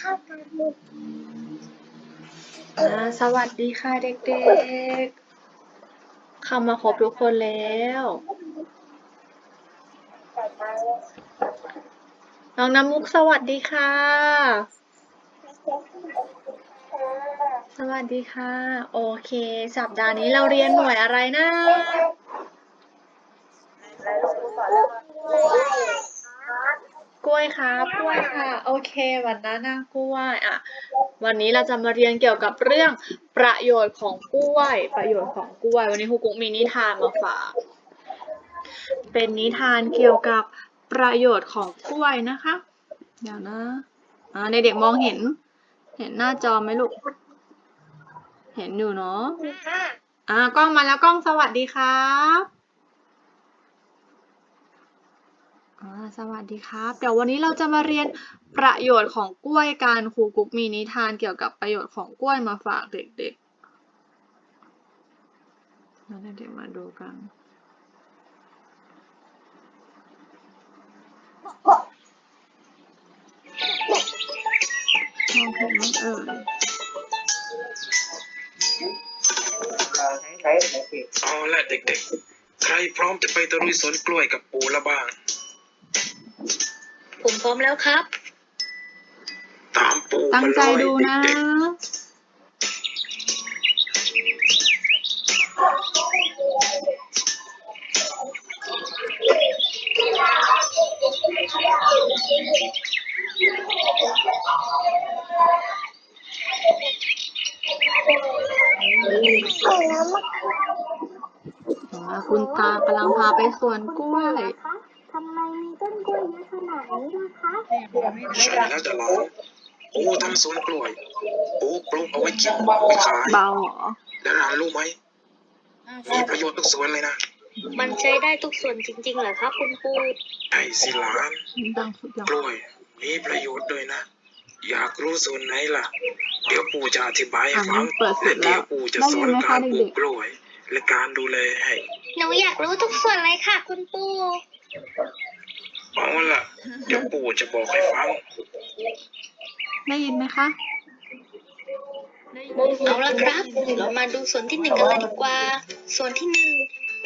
ชอบการเรียนอ่าสวัสดีค่ะเด็กๆ เข้ามาครบทุกคนแล้ว น้องน้ำมุกสวัสดีค่ะ สวัสดีค่ะ โอเค สัปดาห์นี้เราเรียนหน่วยอะไรนะ กล้วยครับกล้วยค่ะ โอเค วันนั้นนะกล้วยอะวันนี้เราจะมาเรียนเกี่ยวกับเรื่องประโยชน์ของกล้วย ประโยชน์ของกล้วย วันนี้ครูกุ๊กมีนิทานมาฝาก เป็นนิทานเกี่ยวกับประโยชน์ของกล้วยนะคะเดี๋ยวนะอ่าในเด็กๆมองเห็น เห็นหน้าจอไหมลูก เห็นอยู่เนาะอ่ากล้องมาแล้วกล้องสวัสดีครับ อ่า สวัสดีครับ เดี๋ยววันนี้เราจะมาเรียนประโยชน์ของกล้วยกันครูกุ๊กมีนิทานเกี่ยวกับประโยชน์ของกล้วยมาฝากเด็กๆแล้เด็กๆมาดูกัน มองเห็นไหมเอ่ยเอาละเด็กๆ ใครพร้อมจะไปตะลุยสวนกล้วยกับปู่ละบ้าง ผมพร้อมแล้วครับ ตามปู่ตั้งมาใจเลยดูนะเด็กอ่าคุณตากำลังพาไปสวนกล้วย ใช่แล้วจะหลานปู่ทำสวนกล้วยปู่ปลูกเอาไว้กินเอาไว้ขายเบาเหรอแล้วหลานรู้ไหมมีประโยชน์ทุกสวนเลยนะ มันใช้ได้ทุกส่วนจริงๆเหรอครับคุณครูไอ้สิหลานดังสุดยอดกล้วยมีประโยชน์ด้วยนะ อยากรู้ส่วนไหนล่ะ เดี๋ยวปู่จะอธิบายให้อะฟังั้งนเปิดสุและดแล้เดี๋ยววปู่จะได้สยิอนนไหมคะการปลูเด็กกกล้วยและการดูแลให้ หนูอยากรู้ทุกส่วนเลยค่ะ คุณปู เอาล่ะ เดี๋ยวปู่จะบอกให้ฟังๆได้ยินไหมคะ เอาละครับ เรามาดูส่วนที่หนึ่งกันเลยดีกว่า ส่วนที่หนึ่ง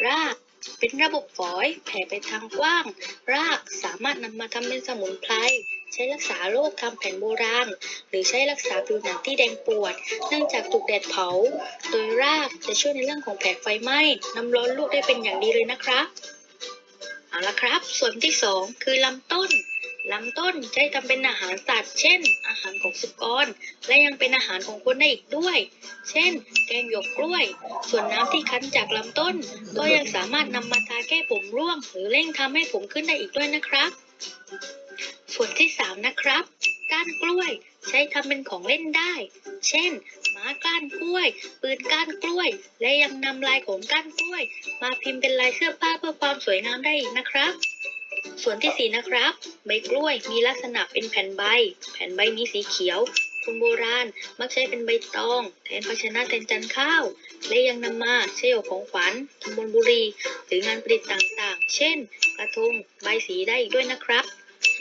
ราก เป็นระบบฝอยแผ่ไปทางกว้าง รากสามารถนำมาทำเป็นสมุนไพรใช้รักษาโรคทำแผนโบราณ หรือใช้รักษาผิวหนังที่แดงปวด เนื่องจากถูกแดดเผา โดยรากจะช่วยในเรื่องของแผลไฟไหม้น้ำร้อนลูกได้เป็นอย่างดีเลยนะครับ เอาละครับ ส่วนที่สองคือลำต้นลำต้นใช้ทำเป็นอาหารสัตว์ เช่น อาหารของสุกร และยังเป็นอาหารของคนได้อีกด้วย เช่น แกงหยวกกล้วย ส่วนน้ำที่คั้นจากลำต้น ก็ยังสามารถนำมาทาแก้ผมร่วง หรือเร่งทำให้ผมขึ้นได้อีกด้วยนะครับ ส่วนที่สามนะครับ ก้านกล้วยใช้ทำเป็นของเล่นได้ เช่น ม้าก้านกล้วย ปืนก้านกล้วย และยังนำลายของก้านกล้วย มาพิมพ์เป็นลายเสื้อผ้าเพื่อความสวยงามได้อีกนะครับ ส่วนที่สี่นะครับ ใบกล้วยมีลักษณะเป็นแผ่นใบ แผ่นใบมีสีเขียวคนโบราณมักใช้เป็นใบตองแทนภาชนะแทนจานข้าว และยังนำมาใช้ออกของขวัญทำบนบุรี หรืองานประดิษฐ์ต่างๆ เช่น กระทง ใบสีได้อีกด้วยนะครับ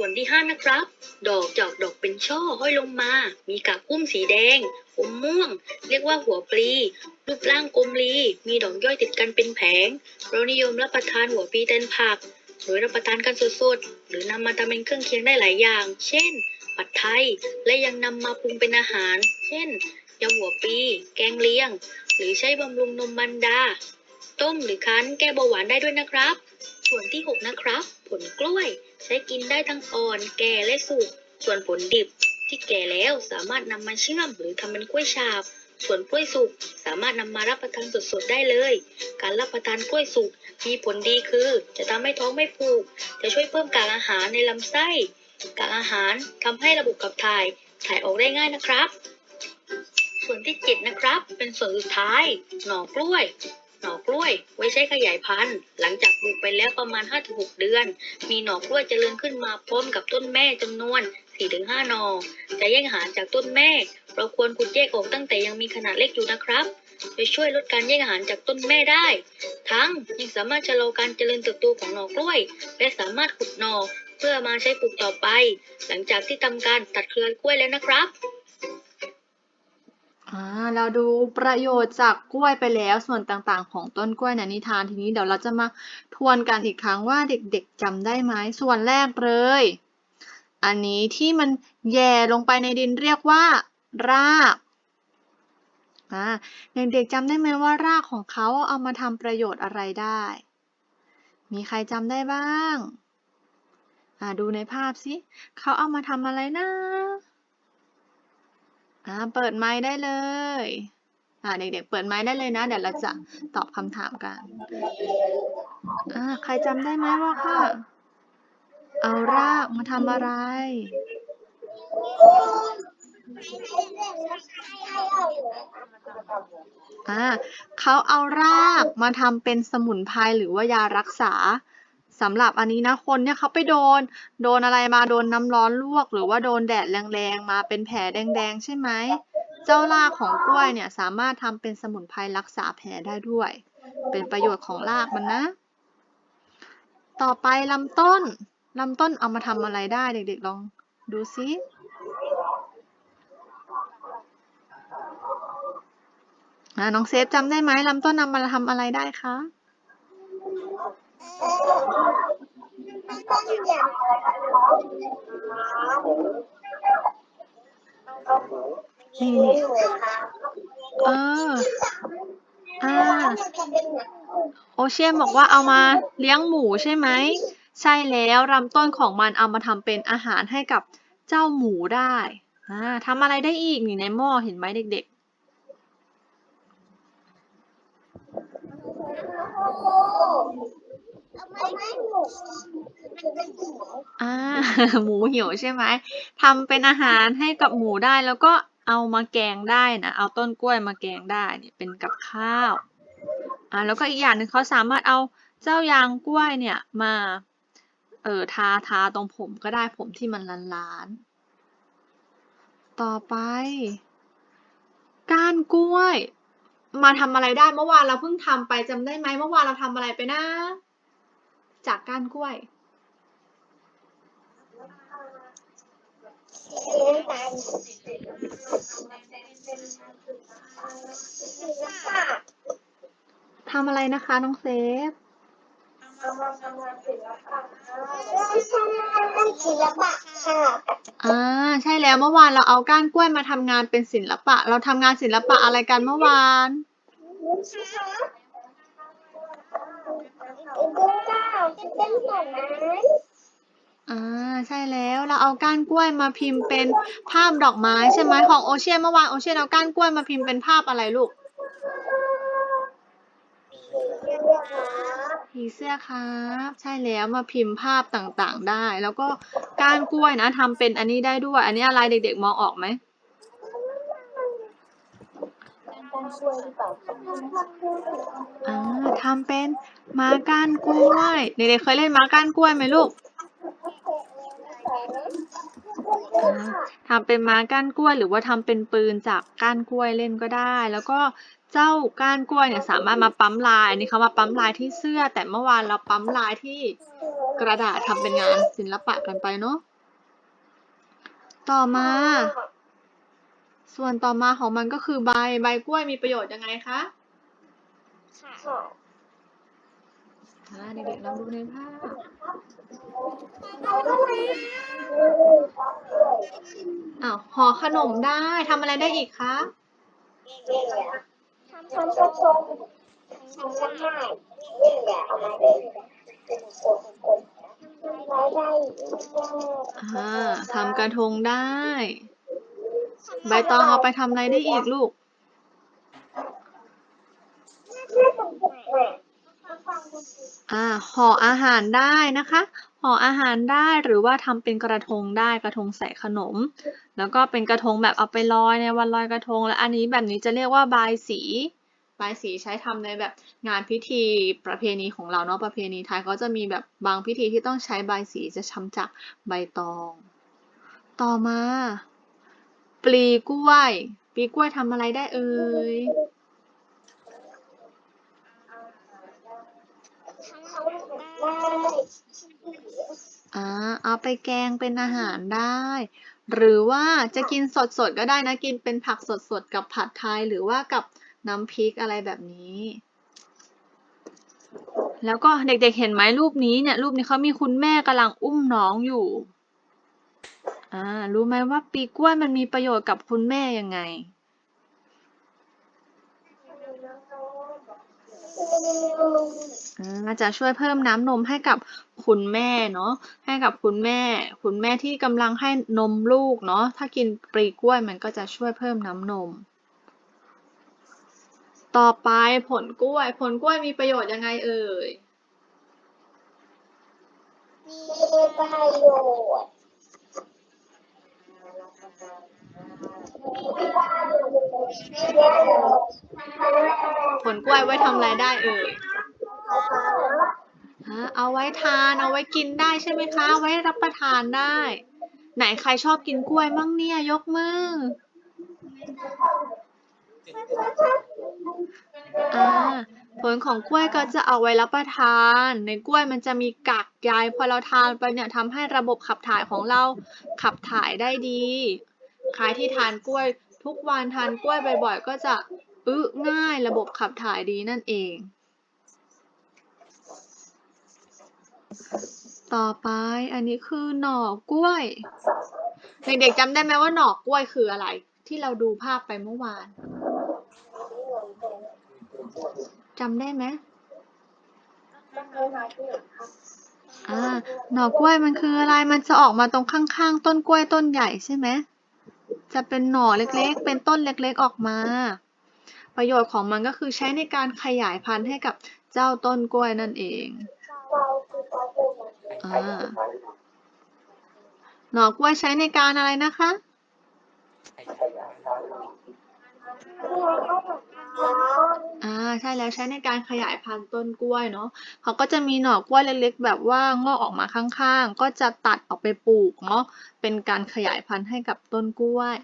ส่วนที่ห้านะครับ ดอกจอกดอกเป็นช่อห้อยลงมา มีกาบพุ่มสีแดงอมม่วง เรียกว่าหัวปลีรูปร่างกลมลี มีดอกย่อยติดกันเป็นแผง เรานิยมรับประทานหัวปลีแทนผักโดยรับประทานกันสดๆ หรือนำมาทำเป็นเครื่องเคียงได้หลายอย่าง เช่น ผัดไทย และยังนำมาปรุงเป็นอาหาร เช่นยำหัวปลีแกงเลียง หรือใช้บำรุงนมมันดา ต้มหรือคั้นแก้เบาหวานได้ด้วยนะครับ ส่วนที่ 6 นะครับ ผลกล้วย ใช้กินได้ทั้งอ่อน แก่และสุก ส่วนผลดิบที่แก่แล้วสามารถนำมาเชื่อมหรือทำเป็นกล้วยฉาบ ส่วนกล้วยสุกสามารถนำมารับประทานสดๆได้เลย การรับประทานกล้วยสุกมีผลดีคือ จะทำให้ท้องไม่ผูก จะช่วยเพิ่มกากอาหารในลำไส้ กากอาหารทำให้ระบบขับถ่ายถ่ายออกได้ง่ายนะครับ ส่วนที่เจ็ดนะครับ เป็นส่วนสุดท้าย หน่อกล้วย หน่อกล้วยไว้ใช้ขยายพันธุ์ หลังจากปลูกไปแล้วประมาณ 5-6 เดือน มีหน่อกล้วยเจริญขึ้นมาพร้อมกับต้นแม่จำนวน 4-5 หน่อ จะแยกอาหารจากต้นแม่ เราควรขุดแยกออกตั้งแต่ยังมีขนาดเล็กอยู่นะครับจะช่วยลดการแยกอาหารจากต้นแม่ได้ ทั้งยังสามารถชะลอการเจริญเติบโตของหน่อกล้วย และสามารถขุดหน่อเพื่อมาใช้ปลูกต่อไป หลังจากที่ทำการตัดเครือกล้วยแล้วนะครับ อ่าเราดูประโยชน์จากกล้วยไปแล้วส่วนต่างๆ ของต้นกล้วยในนิทานทีนี้เดี๋ยวเราจะมาทวนกันอีกครั้งว่าเด็กๆจำได้ไหมส่วนแรกเลย อันนี้ที่มันแย่ลงไปในดินเรียกว่า รากอ่าเด็กๆจำได้ไหมว่ารากของเขาเอามาทำประโยชน์อะไรได้ มีใครจำได้บ้างอ่าดูในภาพสิเขาเอามาทำอะไรนะ อ่าเปิดไมค์ได้เลยอ่าเด็กๆเปิดไมค์ได้เลยนะ เดี๋ยวเราจะตอบคำถามกันอ่าใครจำได้ไหมว่าค่ะ เอารากมาทำอะไร อ่าเขาเอารากมาทำเป็นสมุนไพรหรือว่ายารักษา สำหรับอันนี้นะคนเนี่ยเขาไปโดน โดนอะไรมาโดนน้ำร้อนลวก หรือว่าโดนแดดแรงๆมาเป็นแผลแดงๆ ใช่ไหม เจ้ารากของกล้วยเนี่ยสามารถทำเป็นสมุนไพรรักษาแผลได้ด้วย เป็นประโยชน์ของรากมันนะ ต่อไปลำต้นลำต้นเอามาทำอะไรได้เด็กๆลองดูซิน้องเซฟจำได้ไหมลำต้นนำมาทำอะไรได้คะ นี่นี่เอออ่าโอเชียนบอกว่าเอามาเลี้ยงหมูใช่ไหม ใช่แล้วลำต้นของมันเอามาทำเป็นอาหารให้กับเจ้าหมูได้อ่าทำอะไรได้อีกนี่ในหม้อเห็นไหมเด็กๆ อ่า หมูหิวใช่ไหมทำเป็นอาหารให้กับหมูได้แล้วก็เอามาแกงได้นะ เอาต้นกล้วยมาแกงได้เนี่ยเป็นกับข้าวอ่าแล้วก็อีกอย่างหนึ่งเขาสามารถเอาเจ้ายางกล้วยเนี่ยมาเอ่อทาทาตรงผมก็ได้ผมที่มันล้านๆ ต่อไป ก้านกล้วย มาทำอะไรได้เมื่อวานเราเพิ่งทำไปจำได้ไหมเมื่อวานเราทำอะไรไปนะ จากก้านกล้วยทำอะไรนะคะ น้องเซฟศิลปะค่ะอ่าใช่แล้วเมื่อวานเราเอาก้านกล้วยมาทำงานเป็นศิลปะ เราทำงานศิลปะอะไรกันเมื่อวาน เป็นดอกไม้อ่าใช่แล้วเราเอาก้านกล้วยมาพิมพ์เป็นภาพดอกไม้ใช่ไหมของโอเชียนเมื่อวานโอเชียนเอาก้านกล้วยมาพิมพ์เป็นภาพอะไรลูกผีเสื้อครับ ใช่แล้วมาพิมพ์ภาพต่างๆได้ แล้วก็ก้านกล้วยนะทำเป็นอันนี้ได้ด้วย อันนี้อะไรเด็กๆมองออกไหม การช่วยหรื อ่าทำเป็นม้าก้านกล้วยเด็กๆเคยเล่นม้าก้านกล้วยไหมลูกทำเป็นม้าก้านกล้วย หรือว่าทำเป็นปืนจากก้านกล้วยเล่นก็ได้ แล้วก็เจ้าก้านกล้วยเนี่ยสามารถมาปั๊มลายอันนี้เขามาปั๊มลายที่เสื้อ แต่เมื่อวานเราปั๊มลายที่กระดาษทำเป็นงานศิลปะกันไปเนาะต่อมา ส่วนต่อมาของมันก็คือใบ ใบกล้วยมีประโยชน์ยังไงคะค่ะอ่าเด็กๆลองดูในภาพอ้าวห่อขนมได้ทำอะไรได้อีกคะทำทำทำทำทำทำได้นี่แหละเอามาเลยเป็นกลมๆทำได้ได้อ่าทำกระทงได้ ใบตองเอาไปทำอะไรได้อีกลูก อ่าห่ออาหารได้นะคะห่ออาหารได้หรือว่าทำเป็นกระทงได้กระทงใส่ขนม แล้วก็เป็นกระทงแบบเอาไปลอยในวันลอยกระทง และอันนี้แบบนี้จะเรียกว่าบายสีบายสีใช้ทำในแบบงานพิธีประเพณีของเราเนาะประเพณีไทยเขาจะมีแบบบางพิธีที่ต้องใช้ใบสีจะทำจากใบตอง ต่อมา ปลีกล้วย ปลีกล้วยทำอะไรได้เอ่ย อ่า เอาไปแกงเป็นอาหารได้ หรือว่าจะกินสดๆก็ได้นะ กินเป็นผักสดๆกับผัดไทยหรือว่ากับน้ำพริกอะไรแบบนี้ แล้วก็เด็กๆเห็นไหมรูปนี้เนี่ยรูปนี้เขามีคุณแม่กำลังอุ้มน้องอยู่ อ่า รู้ไหมว่าปีกล้วยมันมีประโยชน์กับคุณแม่ยังไงอ่าจะช่วยเพิ่มน้ำนมให้กับคุณแม่เนาะ ให้กับคุณแม่ คุณแม่ที่กำลังให้นมลูกเนาะ ถ้ากินปลีกล้วยมันก็จะช่วยเพิ่มน้ำนม ต่อไปผลกล้วย ผลกล้วยมีประโยชน์ยังไงเอ่ย มีประโยชน์ ผลกล้วยไว้ทำอะไรได้เอ่ยฮะเอาไว้ทานเอาไว้กินได้ใช่ไหมคะไว้รับประทานได้ ไหนใครชอบกินกล้วยมั่งเนี่ยยกมืออ่าผลของกล้วยก็จะเอาไว้รับประทาน ในกล้วยมันจะมีกากใยพอเราทานไปเนี่ยทำให้ระบบขับถ่ายของเราขับถ่ายได้ดี ใครที่ทานกล้วยทุกวันทานกล้วยบ่อยๆ ก็จะอึง่ายระบบขับถ่ายดีนั่นเอง ต่อไปอันนี้คือหน่อกล้วย เด็กๆจำได้ไหมว่าหน่อกล้วยคืออะไร ที่เราดูภาพไปเมื่อวานจำได้ไหมอ่าหน่อกล้วยมันคืออะไร มันจะออกมาตรงข้างๆ ต้นกล้วยต้นใหญ่ใช่ไหม จะเป็นหน่อเล็กๆ เป็นต้นเล็กๆออกมา ประโยชน์ของมันก็คือใช้ในการขยายพันธุ์ให้กับเจ้าต้นกล้วยนั่นเองอ่าหน่อกล้วยใช้ในการอะไรนะคะ อ่าใช่แล้วใช้ในการขยายพันธุ์ต้นกล้วยเนาะเขาก็จะมีหน่อกล้วยเล็กๆ แบบว่างอกออกมาข้างๆ ก็จะตัดออกไปปลูกเนาะเป็นการขยายพันธุ์ให้กับต้นกล้วย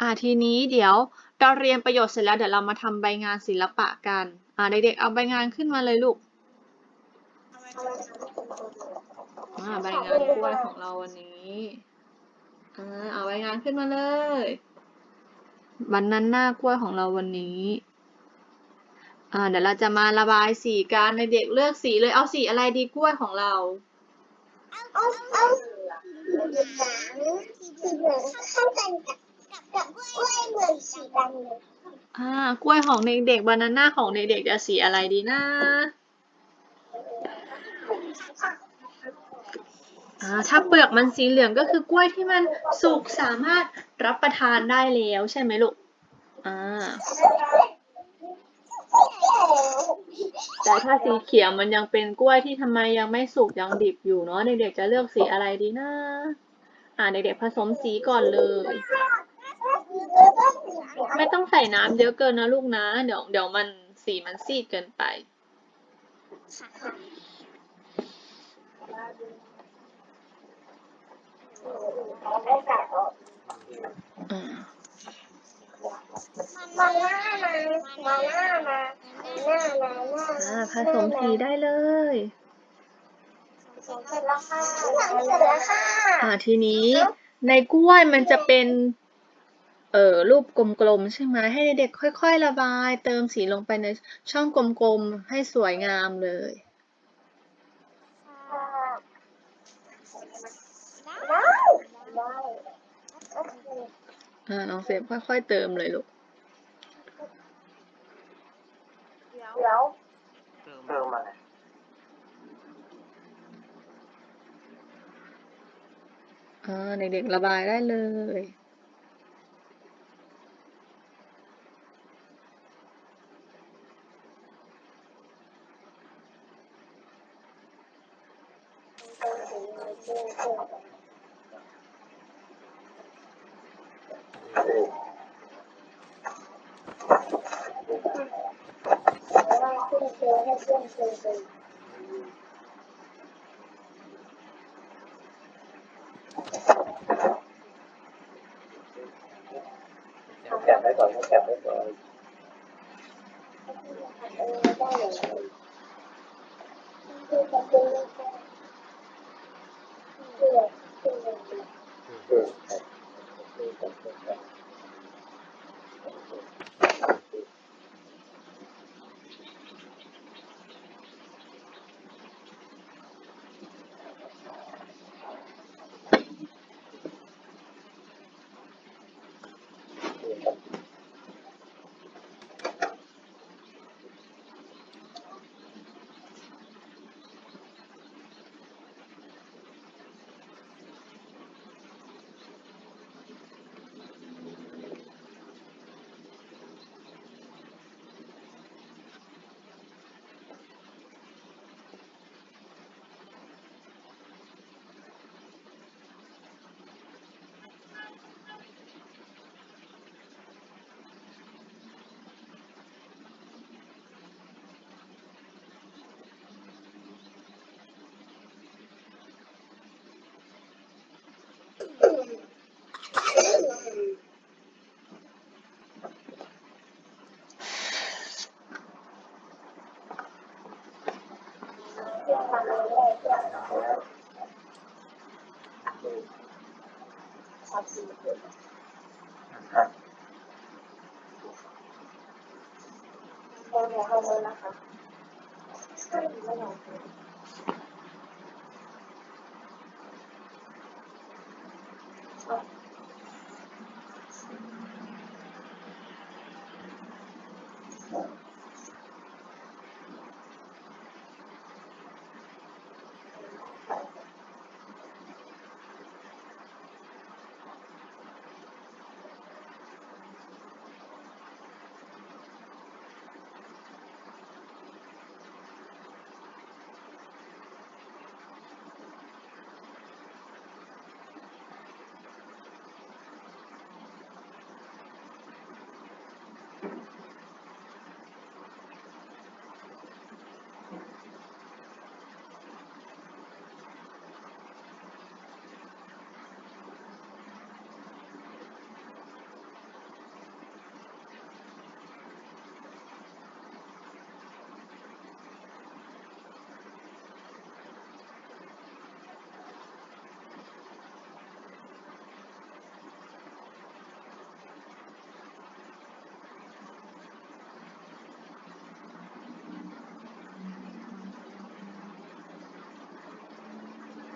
อ่าทีนี้เดี๋ยวเราเรียนประโยชน์เสร็จแล้วเดี๋ยวเรามาทำใบงานศิลปะกัน อ่าเด็กๆเอาใบงานขึ้นมาเลยลูกอ่าใบงานกล้วยของเราวันนี้อ่าเอาใบงานขึ้นมาเลยบันนั้นหน้ากล้วยของเราวันนี้ อ่าเดี๋ยวเราจะมาระบายสีกันในเด็กเลือกสีเลยเอาสีอะไรดีกล้วยของเรา เอาเอาสีเหลืองสีเหลืองเข้ากันกับกับกล้วยเหมือนสีดำเลยอ่ากล้วยของเด็กๆบานาน่าของเด็กๆจะสีอะไรดีนะอ่าถ้าเปลือกมันสีเหลืองก็คือกล้วยที่มันสุกสามารถรับประทานได้แล้วใช่ไหมลูกอ่า แต่ถ้าสีเขียวมันยังเป็นกล้วยที่ทำไมยังไม่สุกยังดิบอยู่เนาะเด็กๆจะเลือกสีอะไรดีนะ อ่าเด็กๆผสมสีก่อนเลย ไม่ต้องใส่น้ำเยอะเกินนะลูกนะ เดี๋ยวเดี๋ยวมันสีมันซีดเกินไป อ่าผสมสีได้เลยเสร็จแล้วค่ะเสร็จแล้วค่ะอ่าทีนี้ในกล้วยมันจะเป็น เอ่อรูปกลมๆใช่ไหมให้เด็กๆค่อย ๆ ระบาย เติมสีลงไปในช่องกลมๆให้สวยงามเลยได้ได้อ่าน้องเฟรมค่อยๆเติมเลยลูก เดี๋ยวเติมมาอ่าเด็กๆระบายได้เลย เราขึ้นเชือให้เพื่อนเชือ แกะไว้ก่อนแกะไว้ก่อน ได้ เลยคื อจะเ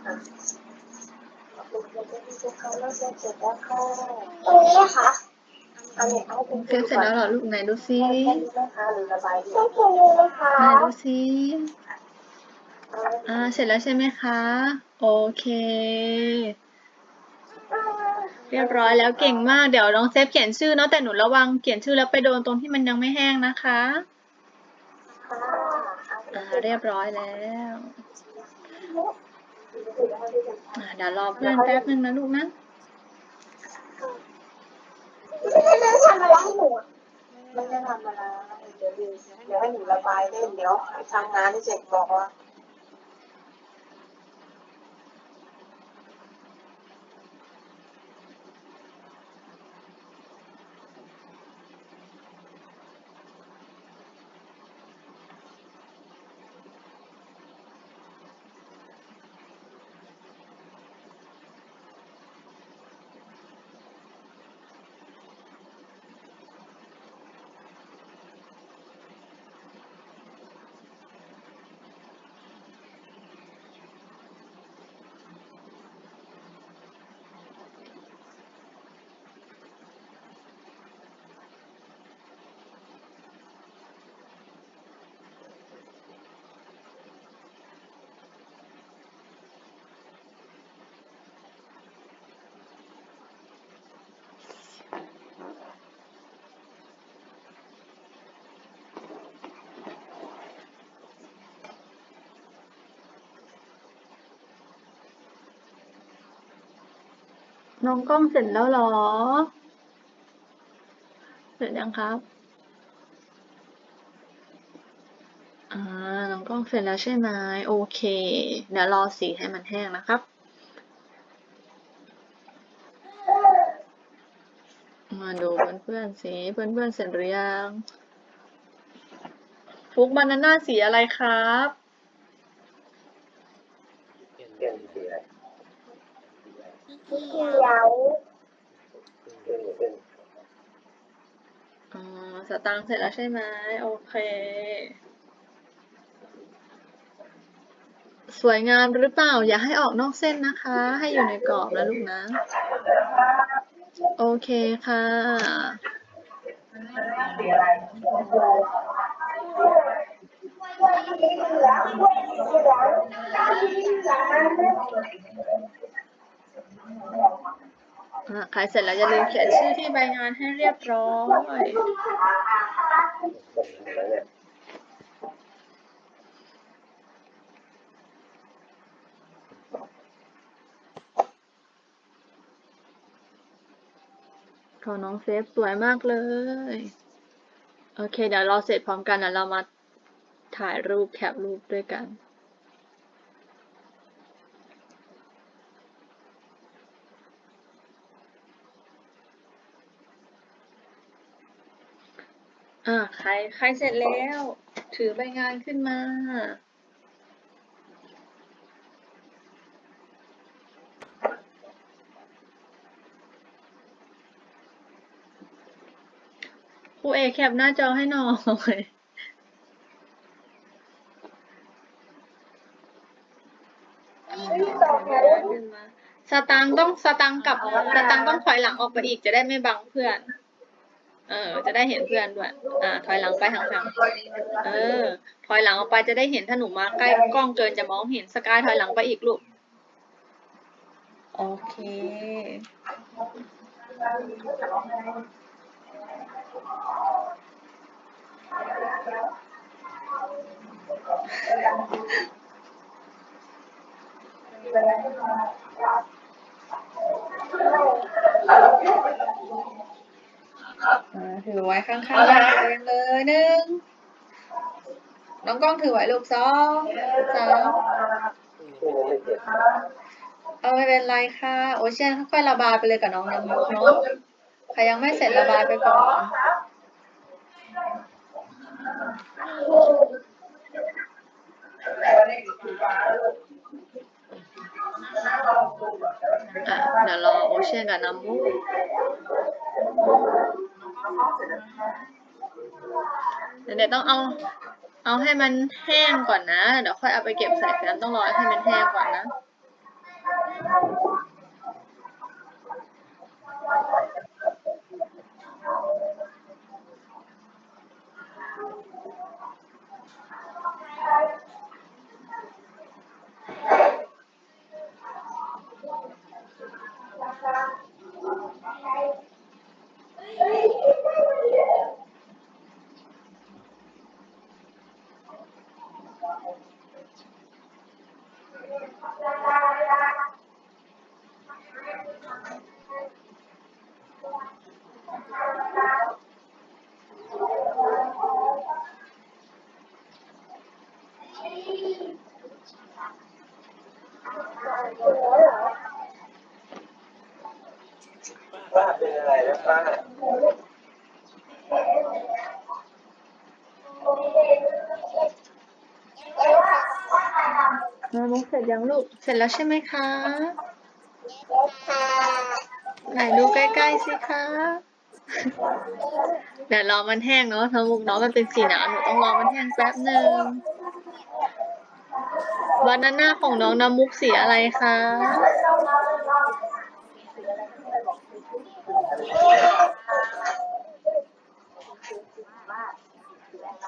ป็นตรงนี้ค่ะอันนี้เอาเซฟเสร็จแล้วเหรอลูกไหนดูซินะคะหรือระบายใช่ตรงนี้นะคะไหนดูซิอ่าเสร็จแล้วใช่ไหมคะ โอเค เรียบร้อยแล้วเก่งมากเดี๋ยวน้องเซฟเขียนชื่อเนาะแต่หนูระวังเขียนชื่อแล้วไปโดนตรงที่มันยังไม่แห้งนะคะอ่าเรียบร้อยแล้ว อ่าเดี๋ยวรอเพื่อนแป๊บนึงนะลูกนะไม่ได้ทำอะไรให้หนูไม่ได้ทำอะไรเดี๋ยวเดี๋ยวให้หนูระบายเล่นเดี๋ยวทำงานให้เสร็จบอกว่า น้องกล้องเสร็จแล้วหรอ เสร็จยังครับ อ่า น้องกล้องเสร็จแล้วใช่ไหมโอเค เดี๋ยวรอสีให้มันแห้งนะครับมาดูเพื่อนๆสิเพื่อนๆเสร็จหรือยังฟุกบานาน่าสีอะไรครับ เปลี่ยนสีอะไร เขียวอ๋อสตางค์เสร็จแล้วใช่ไหมโอเค สวยงามหรือเปล่า อย่าให้ออกนอกเส้นนะคะ ให้อยู่ในกรอบนะลูกนะ โอเคค่ะ อะเสร็จแล้วอย่าลืมเขียนชื่อที่ใบงานให้เรียบร้อยของน้องเซฟสวยมากเลย โอเค เดี๋ยวเราเสร็จพร้อมกันนะเรามาถ่ายรูปแคปรูปด้วยกัน อ่าใครใครเสร็จแล้ว ถือใบงานขึ้นมาครูเอกแคปหน้าจอให้หน่อยขึ้นมาสตังค์ต้องสตังค์กับสตังค์ต้องถอยหลังออกไปอีกจะได้ไม่บังเพื่อน เออ จะได้เห็นเพื่อนด้วย อ่า ถอยหลังไปห่างๆ เออ ถอยหลังออกไปจะได้เห็นถ้าหนูมาใกล้กล้องเกินจะมองเห็นสกายถอยหลังไปอีกลูก โอเคอ่า ถือไว้ข้างๆตัวเลยหนึ่งน้องกล้องถือไว้ลูกสองสามเอาไม่เป็นไรค่ะ โอเชียนค่อยๆระบายไปเลยกับน้องน้ำมุกเนาะใครยังไม่เสร็จระบายไปก่อนเดี๋ยวรอโอเชียนกับน้ำมุก เดี๋ยวต้องเอา เอาให้มันแห้งก่อนนะ เดี๋ยวค่อยเอาไปเก็บใส่แฟ้มต้องรอให้มันแห้งก่อนนะ นอะไรนะป้าน้ำมุกเสร็จยังลูก เสร็จแล้วใช่ไหมคะค่ะไหนดูใกล้ๆสิคะเดี๋ยวรอมันแห้งเนาะน้ำมุกเนาะมันเป็นสีน้ำหนูต้องรอมันแห้งแป๊บหนึ่งบานาน่าของน้องน้ำมุกสีอะไรคะ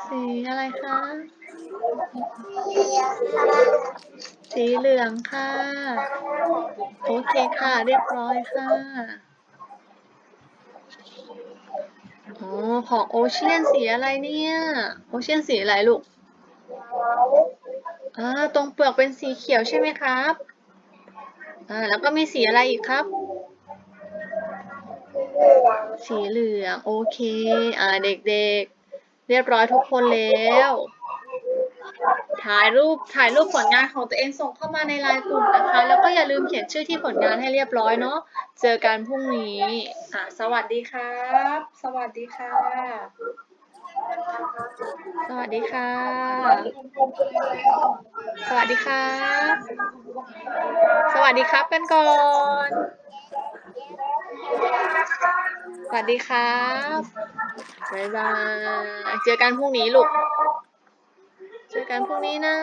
สี อะไรคะ สีเหลืองค่ะ โอเคค่ะ เรียบร้อยค่ะอ๋อของโอเชียนสีอะไรเนี่ย โอเชียนสีอะไรลูกอ่าตรงเปลือกเป็นสีเขียวใช่ไหมครับอ่าแล้วก็มีสีอะไรอีกครับ สีเหลือง โอเค อ่าเด็กๆ เรียบร้อยทุกคนแล้ว ถ่ายรูปถ่ายรูปผลงานของตัวเองส่งเข้ามาในไลน์กลุ่มนะคะ แล้วก็อย่าลืมเขียนชื่อที่ผลงานให้เรียบร้อยเนาะ เจอกันพรุ่งนี้อ่าสวัสดีครับ สวัสดีค่ะ สวัสดีค่ะ สวัสดีครับ สวัสดีครับกันก่อน สวัสดีครับ บ๊ายบาย เจอกันพรุ่งนี้ลูก เจอกันพรุ่งนี้นะ